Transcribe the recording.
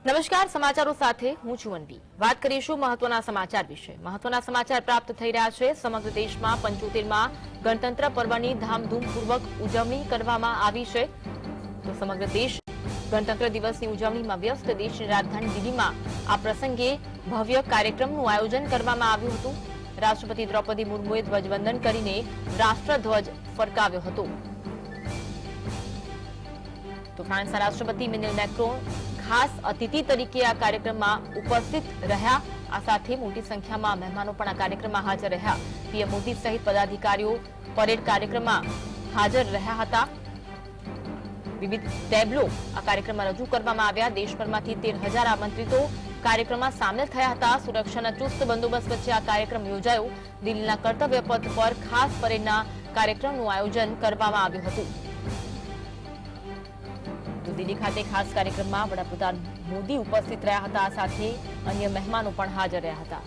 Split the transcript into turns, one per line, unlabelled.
નમસ્કાર, સમાચારો સાથે હું છું વાત કરીશું મહત્વના સમાચાર વિશે. મહત્વના સમાચાર પ્રાપ્ત થઈ રહ્યા છે. સમગ્ર દેશમાં પંચોતેરમાં ગણતંત્ર પર્વની ધામધૂમપૂર્વક ઉજવણી કરવામાં આવી છે. તો સમગ્ર દેશ ગણતંત્ર દિવસની ઉજવણીમાં વ્યસ્ત. દેશની રાજધાની દિલ્હીમાં આ પ્રસંગે ભવ્ય કાર્યક્રમનું આયોજન કરવામાં આવ્યું હતું. રાષ્ટ્રપતિ દ્રૌપદી મુર્મુએ ધ્વજવંદન કરીને રાષ્ટ્રધ્વજ ફરકાવ્યો હતો. તો ફ્રાન્સના રાષ્ટ્રપતિ મિનેલ મેક્રોન ખાસ અતિથિ તરીકે આ કાર્યક્રમમાં ઉપસ્થિત રહ્યા આ સાથે મોટી સંખ્યામાં મહેમાનો પણ આ કાર્યક્રમમાં હાજર રહ્યા પીએમ મોદી સહિત પદાધિકારીઓ પરેડ કાર્યક્રમમાં હાજર રહ્યા હતા વિવિધ ટેબ્લો આ કાર્યક્રમમાં રજૂ કરવામાં આવ્યા દેશભરમાંથી તેર હજાર આમંત્રિતો કાર્યક્રમમાં સામેલ થયા હતા સુરક્ષાના ચુસ્ત બંદોબસ્ત વચ્ચે આ કાર્યક્રમ યોજાયો દિલ્હીના કર્તવ્ય પથ પર ખાસ પરેડના કાર્યક્રમનું આયોજન કરવામાં આવ્યું હતું તો દિલ્હી ખાતે ખાસ કાર્યક્રમમાં વડાપ્રધાન મોદી ઉપસ્થિત રહ્યા હતા. સાથે અન્ય મહેમાનો પણ હાજર રહ્યા હતા.